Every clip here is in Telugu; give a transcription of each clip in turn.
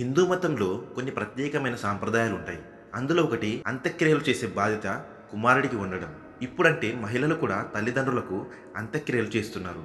హిందూ మతంలో కొన్ని ప్రత్యేకమైన సాంప్రదాయాలు ఉంటాయి. అందులో ఒకటి అంత్యక్రియలు చేసే బాధ్యత కుమారుడికి ఉండడం. ఇప్పుడంటే మహిళలు కూడా తల్లిదండ్రులకు అంత్యక్రియలు చేస్తున్నారు.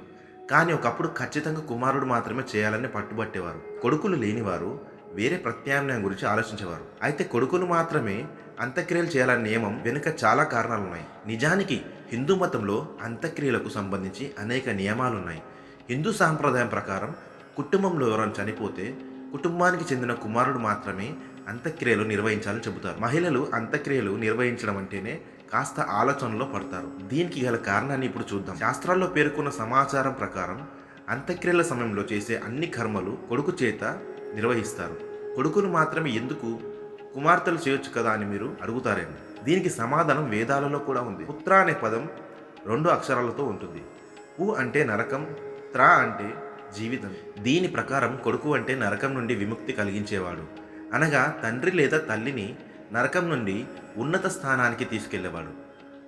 కానీ ఒకప్పుడు ఖచ్చితంగా కుమారుడు మాత్రమే చేయాలని పట్టుబట్టేవారు. కొడుకులు లేనివారు వేరే ప్రత్యామ్నాయం గురించి ఆలోచించేవారు. అయితే కొడుకులు మాత్రమే అంత్యక్రియలు చేయాలనే నియమం వెనుక చాలా కారణాలు ఉన్నాయి నిజానికి హిందూ మతంలో అంత్యక్రియలకు సంబంధించి అనేక నియమాలు ఉన్నాయి హిందూ సాంప్రదాయం ప్రకారం కుటుంబంలో ఎవరైనా చనిపోతే కుటుంబానికి చెందిన కుమారుడు మాత్రమే అంత్యక్రియలు నిర్వహించాలని చెబుతారు. మహిళలు అంత్యక్రియలు నిర్వహించడం అంటేనే కాస్త ఆలోచనలో పడతారు. దీనికి గల కారణాన్ని ఇప్పుడు చూద్దాం. శాస్త్రాల్లో పేర్కొన్న సమాచారం ప్రకారం అంత్యక్రియల సమయంలో చేసే అన్ని కర్మలు కొడుకు చేత నిర్వహిస్తారు. కొడుకులు మాత్రమే ఎందుకు కుమార్తెలు చేయొచ్చు కదా అని మీరు అడుగుతారేమో. దీనికి సమాధానం వేదాలలో కూడా ఉంది. పుత్ర అనే పదం రెండు అక్షరాలతో ఉంటుంది. పు అంటే నరకం త్ర అంటే జీవితం. దీని ప్రకారం కొడుకు అంటే నరకం నుండి విముక్తి కలిగించేవాడు. అనగా తండ్రి లేదా తల్లిని నరకం నుండి ఉన్నత స్థానానికి తీసుకెళ్ళేవాడు.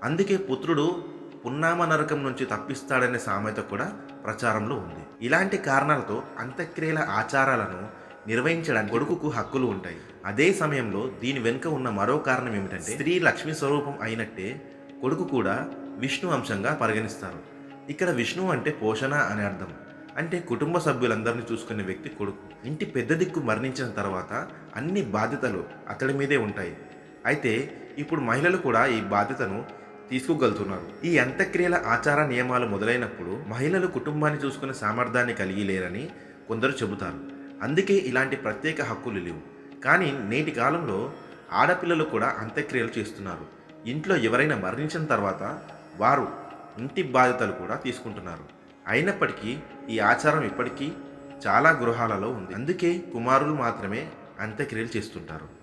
అందుకే పుత్రుడు పున్నామ నరకం నుంచి తప్పిస్తాడనే సామెత కూడా ప్రచారంలో ఉంది. ఇలాంటి కారణాలతో అంత్యక్రియల ఆచారాలను నిర్వహించడానికి కొడుకుకు హక్కులు ఉంటాయి. అదే సమయంలో దీని వెనుక ఉన్న మరో కారణం ఏమిటంటే స్త్రీ లక్ష్మీ స్వరూపం అయినట్టే కొడుకు కూడా విష్ణు అంశంగా పరిగణిస్తారు. ఇక్కడ విష్ణు అంటే పోషణ అనే అర్థం. అంటే కుటుంబ సభ్యులందరినీ చూసుకునే వ్యక్తి కొడుకు. ఇంటి పెద్ద దిక్కు మరణించిన తర్వాత అన్ని బాధ్యతలు అతడి మీదే ఉంటాయి. అయితే ఇప్పుడు మహిళలు కూడా ఈ బాధ్యతను తీసుకోగలుగుతున్నారు. ఈ అంత్యక్రియల ఆచార నియమాలు మొదలైనప్పుడు మహిళలు కుటుంబాన్ని చూసుకునే సామర్థ్యాన్ని కలిగి లేరని కొందరు చెబుతారు. అందుకే ఇలాంటి ప్రత్యేక హక్కులు లేవు. కానీ నేటి కాలంలో ఆడపిల్లలు కూడా అంత్యక్రియలు చేస్తున్నారు. ఇంట్లో ఎవరైనా మరణించిన తర్వాత వారు ఇంటి బాధ్యతలు కూడా తీసుకుంటున్నారు. అయినప్పటికీ ఈ ఆచారం ఇప్పటికీ చాలా గృహాలలో ఉంది. అందుకే కుమారులు మాత్రమే అంత్యక్రియలు చేస్తుంటారు.